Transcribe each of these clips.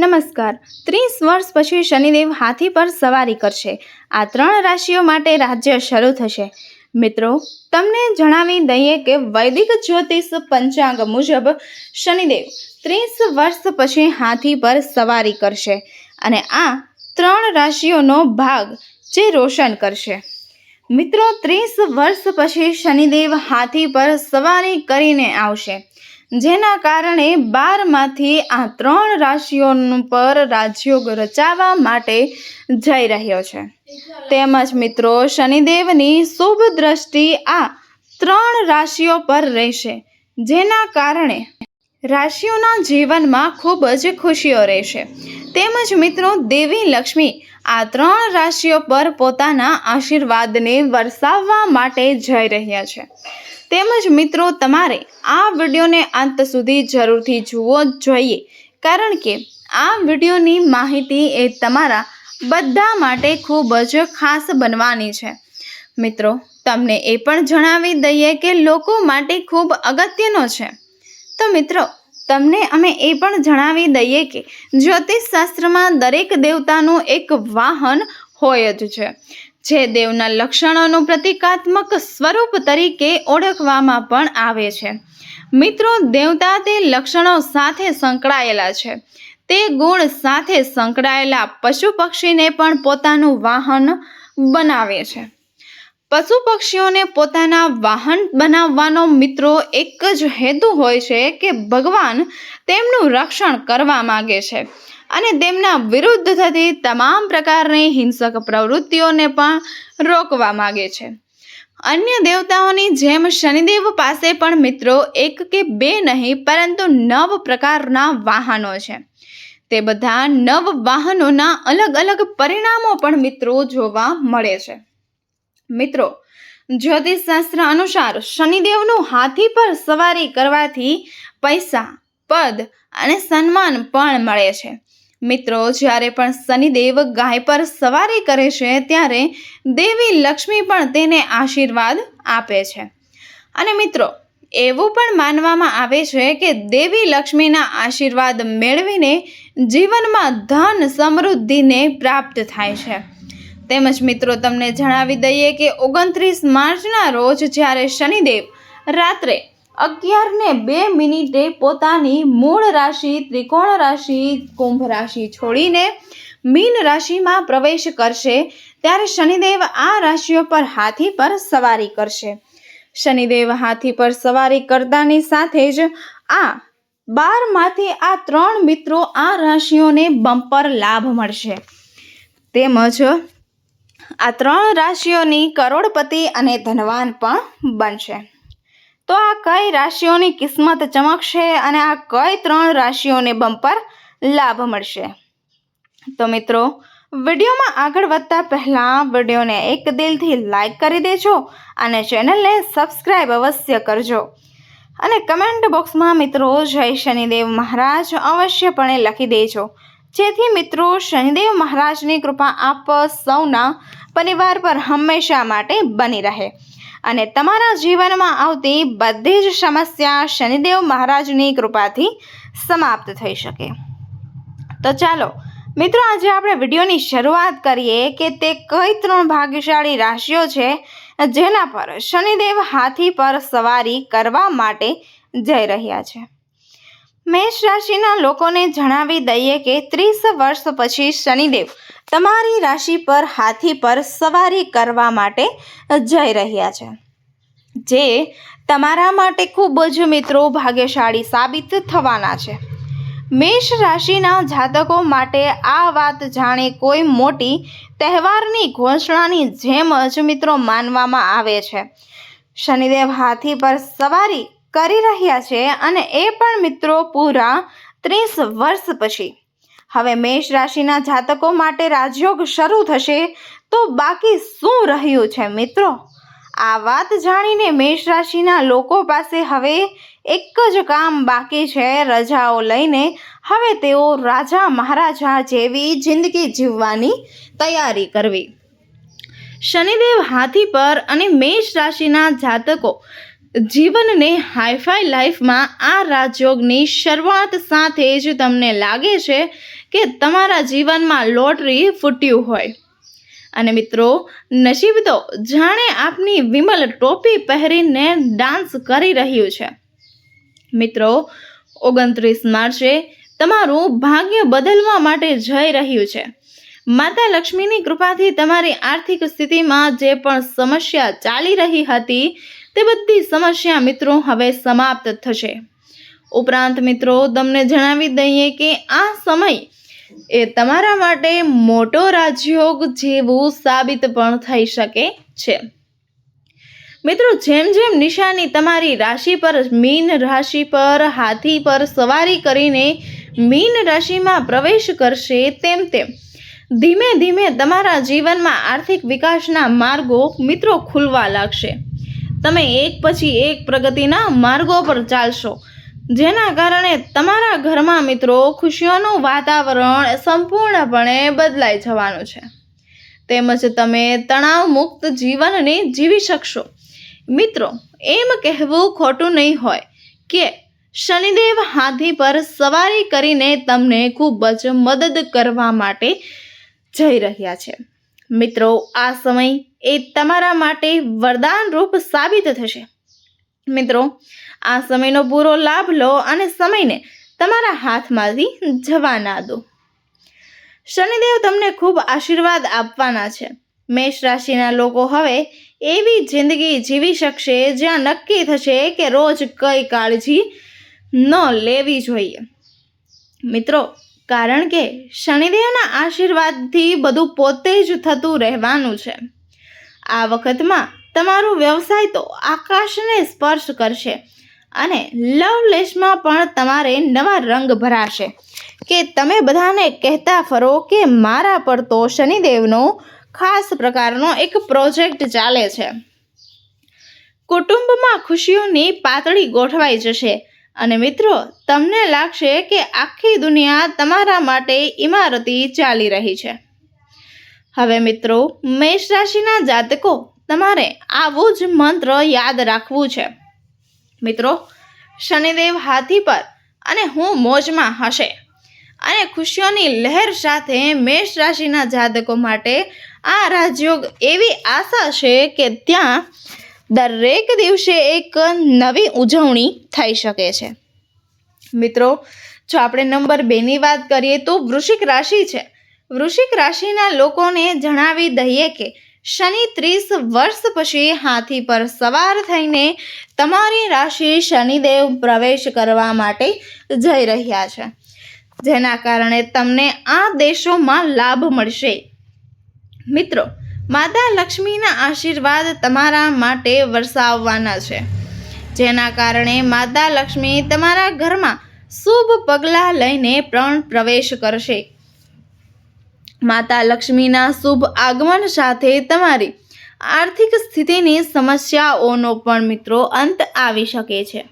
નમસ્કાર. ત્રીસ વર્ષ પછી શનિદેવ હાથી પર સવારી કરશે. આ ત્રણ રાશિઓ માટે રાજ્ય શરૂ થશે. મિત્રો, તમને જણાવી દઈએ કે વૈદિક જ્યોતિષ પંચાંગ મુજબ શનિદેવ ત્રીસ વર્ષ પછી હાથી પર સવારી કરશે અને આ ત્રણ રાશિઓનો ભાગ જે રોશન કરશે. મિત્રો, ત્રીસ વર્ષ પછી શનિદેવ હાથી પર સવારી કરીને આવશે. જેના કારણે બારમાંથી આ ત્રણ રાશિઓ પર રાજયોગ રચાવા માટે જઈ રહ્યો છે. તેમજ મિત્રો, શનિદેવની શુભ દ્રષ્ટિ આ ત્રણ રાશિઓ પર રહેશે, જેના કારણે રાશિઓના જીવનમાં ખૂબ જ ખુશીઓ રહેશે. તેમજ મિત્રો, દેવી લક્ષ્મી આ ત્રણ રાશિઓ પર પોતાના આશીર્વાદને વરસાવવા માટે જઈ રહ્યા છે. તેમજ મિત્રો, તમારે આ વિડીયોને અંત સુધી જરૂરથી જુઓ જોઈએ. કારણ કે આ વિડીયોની માહિતી એ તમારા બધા માટે ખૂબ જ ખાસ બનવાની છે. મિત્રો, તમને એ પણ જણાવી દઈએ કે લોકો માટે ખૂબ અગત્યનો છે. તો મિત્રો, તમને અમે એ પણ જણાવી દઈએ કે જ્યોતિષશાસ્ત્રમાં દરેક દેવતાનું એક વાહન હોય જ છે. જે દેવના લક્ષણોનું પ્રતિકાત્મક સ્વરૂપ તરીકે ઓળખવામાં પણ આવે છે. મિત્રો, દેવતા તે લક્ષણો સાથે સંકળાયેલા છે. તે ગુણ સાથે સંકળાયેલા પશુ પક્ષીને પણ પોતાનું વાહન બનાવે છે. પશુ પક્ષીઓને પોતાના વાહન બનાવવાનો મિત્રો એક જ હેતુ હોય છે કે ભગવાન તેમનું રક્ષણ કરવા માગે છે. અને તેમના વિરુદ્ધ થતી તમામ પ્રકારની હિંસક પ્રવૃત્તિઓને પણ રોકવા માગે છે. અન્ય દેવતાઓની જેમ શનિદેવ પાસે પણ મિત્રો એક કે બે નહીં, પરંતુ નવ પ્રકારના વાહનો છે. તે બધા નવ વાહનોના અલગ અલગ પરિણામો પણ મિત્રો જોવા મળે છે. મિત્રો, જ્યોતિષશાસ્ત્ર અનુસાર શનિદેવનું હાથી પર સવારી કરવાથી પૈસા, પદ અને સન્માન પણ મળે છે. મિત્રો, જ્યારે પણ શનિદેવ ગાય પર સવારી કરે છે, ત્યારે દેવી લક્ષ્મી પણ તેને આશીર્વાદ આપે છે. અને મિત્રો, એવું પણ માનવામાં આવે છે કે દેવી લક્ષ્મીના આશીર્વાદ મેળવીને જીવનમાં ધન સમૃદ્ધિને પ્રાપ્ત થાય છે. તેમજ મિત્રો, તમને જણાવી દઈએ કે ઓગણત્રીસ માર્ચના રોજ જ્યારે શનિદેવ રાત્રે અગિયારને બે મિનિટે પોતાની મૂળ રાશિ, ત્રિકોણ રાશિ, કુંભ રાશિ છોડીને મીન રાશિમાં પ્રવેશ કરશે. ત્યારે શનિદેવ આ રાશિઓ પર હાથી પર સવારી કરશે. શનિદેવ હાથી પર સવારી કરતાની સાથે જ આ બારમાંથી આ ત્રણ મિત્રો આ રાશિઓને બમ્પર લાભ મળશે. તેમજ આ ત્રણ રાશિઓની કરોડપતિ અને ધનવાન પણ બનશે. તો આ કઈ રાશિઓની કિસ્મત ચમકશે અને આ કઈ ત્રણ રાશિઓને બમ્પર લાભ મળશે? તો મિત્રો, વિડીયોમાં આગળ વધતા પહેલાં વિડીયોને એક દિલથી લાઈક કરી દેજો અને ચેનલને સબસ્ક્રાઈબ અવશ્ય કરજો. અને કમેન્ટ બોક્સમાં મિત્રો, જય શનિદેવ મહારાજ અવશ્યપણે લખી દેજો. જેથી મિત્રો, શનિદેવ મહારાજની કૃપા આપ સૌના પરિવાર પર હંમેશા માટે બની રહે. અને તમારા જીવનમાં આવતી બધી જ સમસ્યા શનિદેવ મહારાજની કૃપાથી સમાપ્ત થઈ શકે. તો ચાલો, મિત્રો, આજે આપણે વિડીયોની શરૂઆત કરીએ કે તે કઈ ત્રણ ભાગ્યશાળી રાશિઓ છે, જેના પર શનિદેવ હાથી પર સવારી કરવા માટે જઈ રહ્યા છે. મેષ રાશિના લોકોને જણાવી દઈએ કે ત્રીસ વર્ષ પછી શનિદેવ તમારી રાશિ પર હાથી પર સવારી કરવા માટે જઈ રહ્યા છે. જે તમારા માટે ખૂબ જ મિત્રો ભાગ્યશાળી સાબિત થવાના છે. મેષ રાશિના જાતકો માટે આ વાત જાણે કોઈ મોટી તહેવારની ઘોષણાની જેમ જ મિત્રો માનવામાં આવે છે. શનિદેવ હાથી પર સવારી કરી રહ્યા છે અને એ પણ મિત્રો પૂરા ત્રીસ વર્ષ પછી. હવે મેષ રાશિના જાતકો માટે રાજયોગ શરૂ થશે તો બાકી શું રહ્યું છે મિત્રો? આ વાત જાણીને મેષ રાશિના લોકો પાસે હવે એક જ કામ બાકી છે, રજાઓ લઈને હવે તેઓ રાજા મહારાજા જેવી જિંદગી જીવવાની તૈયારી કરવી. શનિદેવ હાથી પર અને મેષ રાશિના જાતકો જીવનને હાઈફાઈ લાઈફમાં આ રાજયોગની શરૂઆત સાથે જ તમને લાગે છે કે તમારા જીવનમાં લોટરી ફૂટ્યું હોય. અને મિત્રો, નસીબ તો જાણે આપની વિમલ ટોપી પહેરીને ડાન્સ કરી રહ્યું છે. મિત્રો, ઓગણત્રીસ માર્ચે તમારું ભાગ્ય બદલવા માટે જઈ રહ્યું છે. માતા લક્ષ્મીની કૃપાથી તમારી આર્થિક સ્થિતિમાં જે પણ સમસ્યા ચાલી રહી હતી તે બધી સમસ્યા મિત્રો હવે સમાપ્ત થશે. ઉપરાંત મિત્રો, તમને જણાવી દઈએ કે આ સમય એ તમારા માટે મોટો રાજયોગ જેવું સાબિત પણ થઈ શકે છે. મિત્રો, જેમ જેમ નિશાની તમારી રાશિ પર, મીન રાશિ પર, હાથી પર સવારી કરીને મીન રાશિમાં પ્રવેશ કરશે તેમ તેમ, ધીમે ધીમે તમારા જીવનમાં આર્થિક વિકાસના માર્ગો મિત્રો ખુલવા લાગશે. તમે એક પછી એક પ્રગતિના માર્ગો પર ચાલશો. જેના કારણે તમારા ઘરમાં મિત્રો ખુશીઓનું વાતાવરણ સંપૂર્ણપણે બદલાઈ જવાનું છે. તેમજ તમે તણાવ મુક્ત જીવનને જીવી શકશો. મિત્રો, એમ કહેવું ખોટું નહીં હોય કે શનિદેવ હાથી પર સવારી કરીને તમને ખૂબ જ મદદ કરવા માટે જઈ રહ્યા છે. મિત્રો, આ સમય એ તમારા માટે વરદાન રૂપ સાબિત થશે. મિત્રો, આ સમયનો પૂરો લાભ લો અને સમયને તમારા હાથમાંથી જવા ના દો. શનિદેવ તમને ખૂબ આશીર્વાદ આપવાના છે. મેષ રાશિના લોકો હવે એવી જિંદગી જીવી શકશે જ્યાં નક્કી થશે કે રોજ કઈ કાળજી ન લેવી જોઈએ. મિત્રો, કારણ કે શનિદેવના આશીર્વાદથી બધું પોતે જ થતું રહેવાનું છે. આ વખતમાં તમારો વ્યવસાય તો આકાશને સ્પર્શ કરશે અને લવલેશમાં પણ તમારે નવા રંગ ભરાશે. કે તમે બધાને કહેતા ફરો કે મારા પર તો શનિદેવનો ખાસ પ્રકારનો એક પ્રોજેક્ટ ચાલે છે. કુટુંબમાં ખુશીઓની પાતળી ગોઠવાઈ જશે અને મિત્રો, તમને લાગશે કે આખી દુનિયા તમારા માટે ઇમારતી ચાલી રહી છે. હવે મિત્રો, મેષ રાશિના જાતકો તમારે આવું જ મંત્ર યાદ રાખવું છે. મિત્રો, શનિદેવ હાથી પર અને હું મોજમાં હશે. અને ખુશીઓની લહેર સાથે મેષ રાશિના જાતકો માટે આ રાજયોગ એવી આશા છે કે ત્યાં દરેક દિવસે એક નવી ઉજવણી થઈ શકે છે. મિત્રો, જો આપણે નંબર બેની વાત કરીએ તો વૃશ્ચિક રાશિ છે. વૃશ્ચિક રાશિના લોકોને જણાવી દઈએ કે શનિ ત્રીસ વર્ષ પછી હાથી પર સવાર થઈને તમારી રાશિ શનિદેવ પ્રવેશ કરવા માટે જઈ રહ્યા છે. જેના કારણે તમને આ દેશોમાં લાભ મળશે. મિત્રો, માતા લક્ષ્મીના આશીર્વાદ તમારા માટે વરસાવવાના છે. જેના કારણે માતા લક્ષ્મી તમારા ઘરમાં શુભ પગલાં લઈને પણ પ્રવેશ કરશે. માતા લક્ષ્મીના શુભ આગમન સાથે તમારી આર્થિક સ્થિતિની સમસ્યાઓનો પણ મિત્રો અંત આવી શકે છે.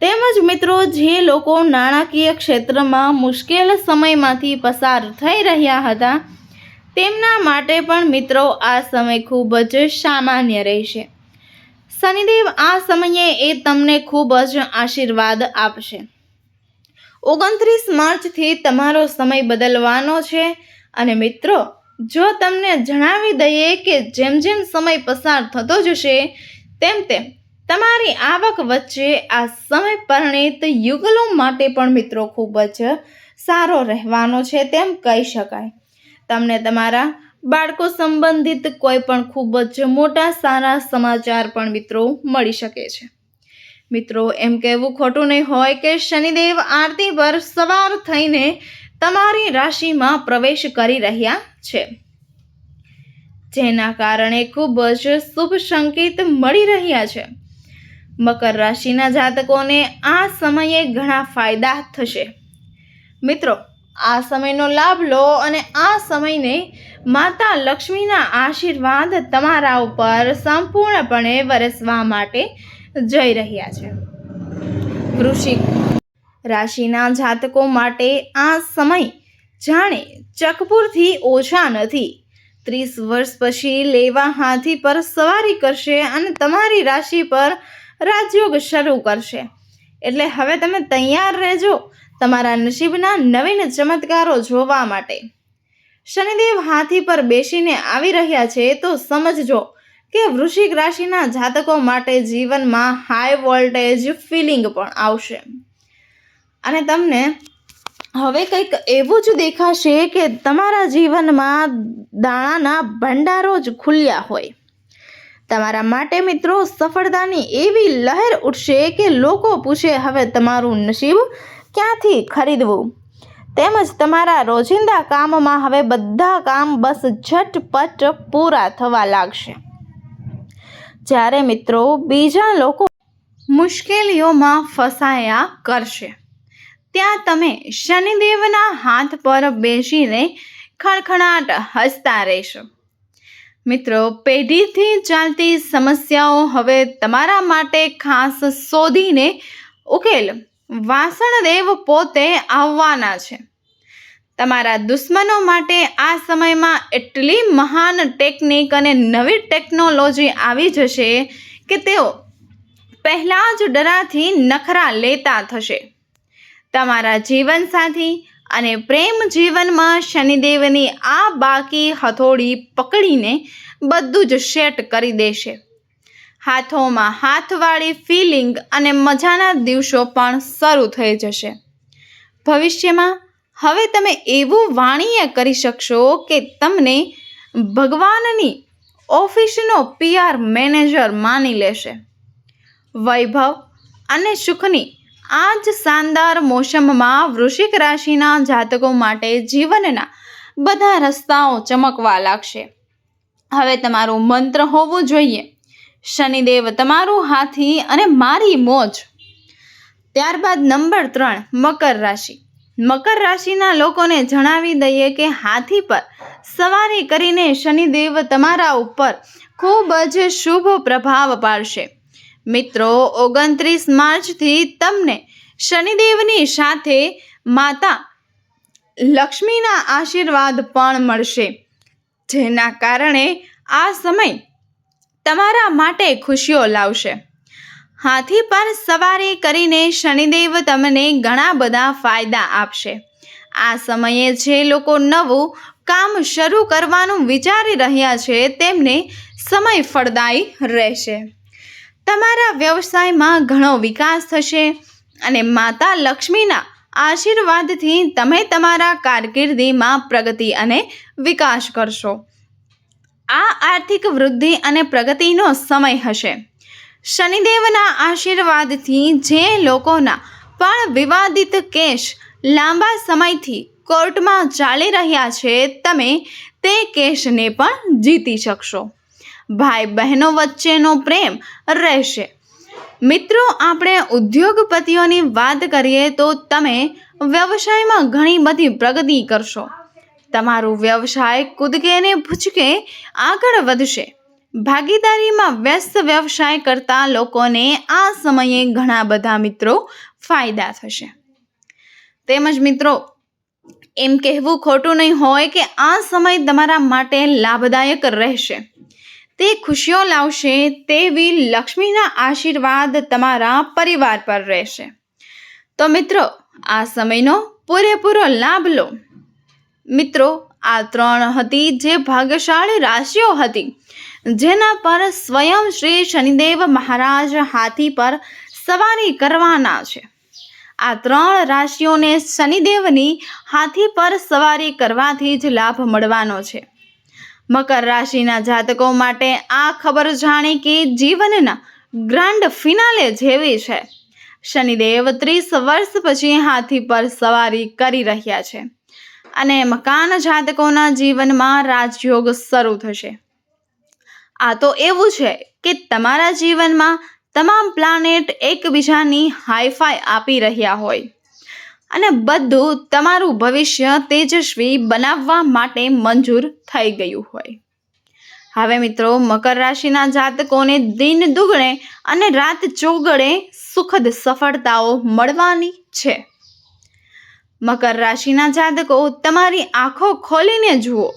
તેમજ મિત્રો, જે લોકો નાણાકીય ક્ષેત્રમાં મુશ્કેલ સમયમાંથી પસાર થઈ રહ્યા હતા, તેમના માટે પણ મિત્રો આ સમય ખૂબ જ સામાન્ય રહેશે. શનિદેવ આ સમયે એ તમને ખૂબ જ આશીર્વાદ આપશે. ઓગણત્રીસ માર્ચથી તમારો સમય બદલવાનો છે. અને મિત્રો, જો તમને જણાવી દઈએ કે જેમ જેમ સમય પસાર થતો જશે, તેમ તેમ તમારી આવક વચ્ચે આ સમય પરિણિત યુગલો માટે પણ મિત્રો ખૂબ જ સારો રહેવાનો છે તેમ કહી શકાય. તમને તમારા બાળકો સંબંધિત કોઈ પણ ખૂબ જ મોટા સારા સમાચાર પણ મિત્રો મળી શકે છે. મિત્રો, એમ કહેવું ખોટું નહીં હોય કે શનિદેવ આરતી પર સવાર થઈને તમારી રાશિમાં પ્રવેશ કરી રહ્યા છે. જેના કારણે ખૂબ જ શુભ સંકેત મળી રહ્યા છે. મકર રાશિના જાતકોને આ સમયે ઘણા ફાયદા થશે. મિત્રો, આ સમયનો લાભ લો અને આ સમયને માતા લક્ષ્મીના આશીર્વાદ તમારા ઉપર સંપૂર્ણપણે વરસવા માટે જઈ રહ્યા છે. વૃશ્ચિક રાશિના જાતકો માટે આ સમય જાણે ચકપુરથી ઓછા નથી. ત્રીસ વર્ષ પછી લેવા હાથી પર સવારી કરશે અને તમારી રાશિ પર રાજયોગ શરૂ કરશે. એટલે હવે તમે તૈયાર રહેજો તમારા નસીબના નવીન ચમત્કારો જોવા માટે. શનિદેવ હાથી પર બેસીને આવી રહ્યા છે તો સમજજો કે વૃશ્ચિક રાશિના જાતકો માટે જીવનમાં હાઈ વોલ્ટેજ ફિલિંગ પણ આવશે. અને તમને હવે કંઈક એવું જ દેખાશે કે તમારા જીવનમાં દાણાના ભંડારો જ ખુલ્યા હોય. તમારા માટે મિત્રો સફળતાની એવી લહેર ઉઠશે કે લોકો પૂછે, હવે તમારું નસીબ ક્યાંથી ખરીદવું? તેમજ તમારા રોજિંદા કામમાં હવે બધા કામ બસ ઝટપટ પૂરા થવા લાગશે. જ્યારે મિત્રો બીજા લોકો મુશ્કેલીઓમાં ફસાયા કરશે. ત્યાં તમે શનિદેવના હાથ પર બેસીને ખણખણાટ હસતા રહેશો. મિત્રો, પેઢીથી ચાલતી સમસ્યાઓ હવે તમારા માટે ખાસ શોધીને ઉકેલ વાસણદેવ પોતે આવવાના છે. તમારા દુશ્મનો માટે આ સમયમાં એટલી મહાન ટેકનિક અને નવી ટેકનોલોજી આવી જશે કે તેઓ પહેલાં જ ડરાથી નખરા લેતા થશે. તમારા જીવનસાથી અને પ્રેમ જીવનમાં શનિદેવની આ બાકી હથોડી પકડીને બધું જ સેટ કરી દેશે. હાથોમાં હાથવાળી ફિલિંગ અને મજાના દિવસો પણ શરૂ થઈ જશે. ભવિષ્યમાં હવે તમે એવું વાણીય કરી શકશો કે તમને ભગવાનની ઓફિસનો પીઆર મેનેજર માની લેશે. વૈભવ અને સુખની આ જ શાનદાર મોસમમાં વૃશ્ચિક રાશિના જાતકો માટે જીવનના બધા રસ્તાઓ ચમકવા લાગશે. હવે તમારું મંત્ર હોવું જોઈએ. શનિદેવ તમારું હાથી અને મારી મોજ. ત્યારબાદ નંબર ત્રણ, મકર રાશિ. મકર રાશિના લોકોને જણાવી દઈએ કે હાથી પર સવારી કરીને શનિદેવ તમારા ઉપર ખૂબ જ શુભ પ્રભાવ પાડશે. મિત્રો, ઓગણત્રીસ માર્ચથી તમને શનિદેવની સાથે માતા લક્ષ્મીના આશીર્વાદ પણ મળશે. જેના કારણે આ સમય તમારા માટે ખુશીઓ લાવશે. હાથી પર સવારી કરીને શનિદેવ તમને ઘણા બધા ફાયદા આપશે. આ સમયે જે લોકો નવું કામ શરૂ કરવાનું વિચારી રહ્યા છે, તેમને સમય ફળદાયી રહેશે. તમારા વ્યવસાયમાં ઘણો વિકાસ થશે અને માતા લક્ષ્મીના આશીર્વાદથી તમે તમારા કારકિર્દીમાં પ્રગતિ અને વિકાસ કરશો. આ આર્થિક વૃદ્ધિ અને પ્રગતિનો સમય હશે. શનિદેવના આશીર્વાદથી જે લોકોના પણ વિવાદિત કેસ લાંબા સમયથી કોર્ટમાં ચાલી રહ્યા છે, તમે તે કેસને પણ જીતી શકશો. ભાઈ બહેનો વચ્ચેનો પ્રેમ રહેશે. મિત્રો, આપણે ઉદ્યોગપતિઓની વાત કરીએ તો તમે વ્યવસાયમાં ઘણી બધી પ્રગતિ કરશો. તમારું વ્યવસાય કૂદકે ને ભૂચકે આગળ વધશે. ભાગીદારીમાં વ્યસ્ત વ્યવસાય કરતા લોકોને આ સમયે ઘણા બધા મિત્રો ફાયદા થશે. તેમજ મિત્રો, એમ કહેવું ખોટું નહીં હોય કે આ સમય તમારા માટે લાભદાયક રહેશે. તે ખુશીઓ લાવશે તેવી લક્ષ્મીના આશીર્વાદ તમારા પરિવાર પર રહેશે. તો મિત્રો, આ સમયનો પૂરેપૂરો લાભ લો. મિત્રો, આ ત્રણ હતી જે ભાગ્યશાળી રાશિઓ હતી, જેના પર સ્વયં શ્રી શનિદેવ મહારાજ હાથી પર સવારી કરવાના છે. આ ત્રણ રાશિઓને શનિદેવની હાથી પર સવારી કરવાથી જ લાભ મળવાનો છે. મકર રાશિના જાતકો માટે આ ખબર જાણે કે જીવનના ગ્રાન્ડ ફિનાલે જેવી છે. શનિદેવ ત્રીસ વર્ષ પછી હાથી પર સવારી કરી રહ્યા છે અને મકાન જાતકોના જીવનમાં રાજયોગ શરૂ થશે. આ તો એવું છે કે તમારા જીવનમાં તમામ પ્લાનેટ એકબીજાની હાઈફાઈ આપી રહ્યા હોય. અને બધું તમારું ભવિષ્ય તેજસ્વી બનાવવા માટે મંજૂર થઈ ગયું હોય. હવે મિત્રો, મકર રાશિના જાતકોને દિન દુગણે અને રાત ચોગડે સુખદ સફળતાઓ મળવાની છે. મકર રાશિના જાતકો, તમારી આંખો ખોલીને જુઓ.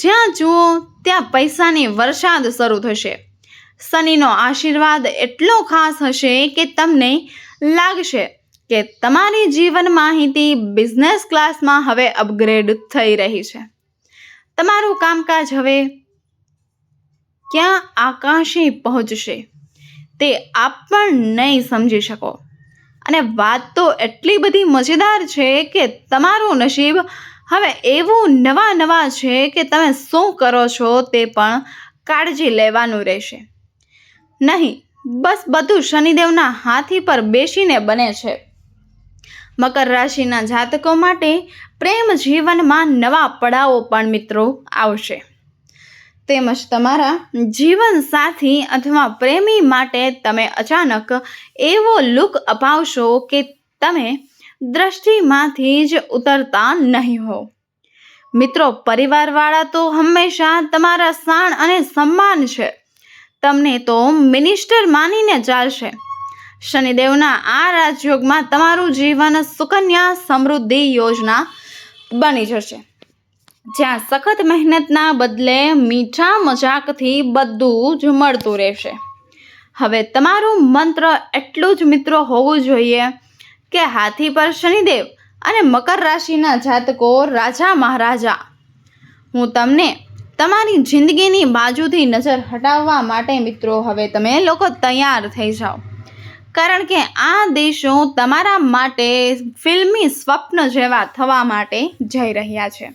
જ્યાં જુઓ, ત્યાં પૈસાની વરસાદ શરૂ થશે. શનિનો આશીર્વાદ એટલો ખાસ હશે કે તમને લાગશે કે તમારી જીવન માહિતી બિઝનેસ ક્લાસમાં હવે અપગ્રેડ થઈ રહી છે. તમારું કામકાજ હવે ક્યાં આકાશી પહોંચશે તે આપ પણ નહીં સમજી શકો. અને વાત તો એટલી બધી મજેદાર છે કે તમારું નસીબ હવે એવું નવા નવા છે કે તમે શું કરો છો તે પણ કાળજી લેવાનું રહેશે. નહીં, બસ બધું શનિદેવના હાથી પર બેસીને બને છે. મકર રાશિના જાતકો માટે પ્રેમ જીવનમાં નવા પડાવો પણ મિત્રો આવશે. તેમજ તમારા જીવન સાથી અથવા પ્રેમી માટે તમે અચાનક એવો લુક અપાવશો કે તમે દ્રષ્ટિમાંથી જ ઉતરતા નહીં હો મિત્રો, પરિવારવાળા તો હંમેશા તમારા શાણ અને સન્માન છે. તમને તો મિનિસ્ટર માનીને ચાલશે. શનિદેવના આ રાજયોગમાં તમારું જીવન સુકન્યા સમૃદ્ધિ યોજના બની જશે. જ્યાં સખત મહેનતના બદલે મીઠા મજાકથી બધું જ મળતું રહેશે. હવે તમારું મંત્ર એટલું જ મિત્રો હોવું જોઈએ કે હાથી પર શનિદેવ અને મકર રાશિના જાતકો રાજા મહારાજા. હું તમને તમારી જિંદગીની બાજુથી નજર હટાવવા માટે મિત્રો, હવે તમે લોકો તૈયાર થઈ જાઓ. કારણ કે આ દેશો તમારા માટે ફિલ્મી સ્વપ્ન જેવા થવા માટે જઈ રહ્યા છે.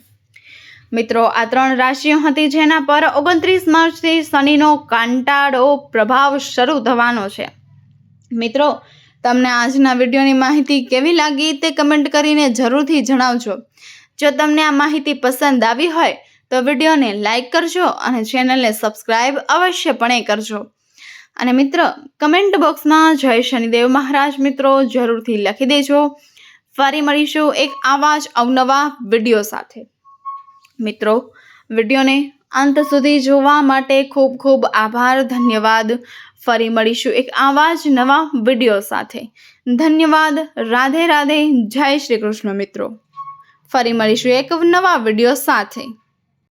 મિત્રો, આ ત્રણ રાશિઓ હતી જેના પર ઓગણત્રીસ માર્ચથી શનિનો કાંટાળો પ્રભાવ શરૂ થવાનો છે. મિત્રો, તમને આજના વિડીયોની માહિતી કેવી લાગી તે કમેન્ટ કરીને જરૂરથી જણાવજો. જો તમને આ માહિતી પસંદ આવી હોય તો વિડીયોને લાઇક કરજો અને ચેનલને સબસ્ક્રાઈબ અવશ્યપણે કરજો. અને મિત્ર કમેન્ટ બોક્સમાં જય શનિદેવ મહારાજ મિત્રો, જરૂરથી લખી દેજો. ફરી મળીશું એક આવા જ અવનવા વીડિયો સાથે. મિત્રો, વિડીયોને અંત સુધી જોવા માટે ખૂબ ખૂબ આભાર, ધન્યવાદ. ફરી મળીશું એક આવા જ નવા વીડિયો સાથે. ધન્યવાદ. રાધે રાધે. જય શ્રી કૃષ્ણ મિત્રો. ફરી મળીશું એક નવા વીડિયો સાથે.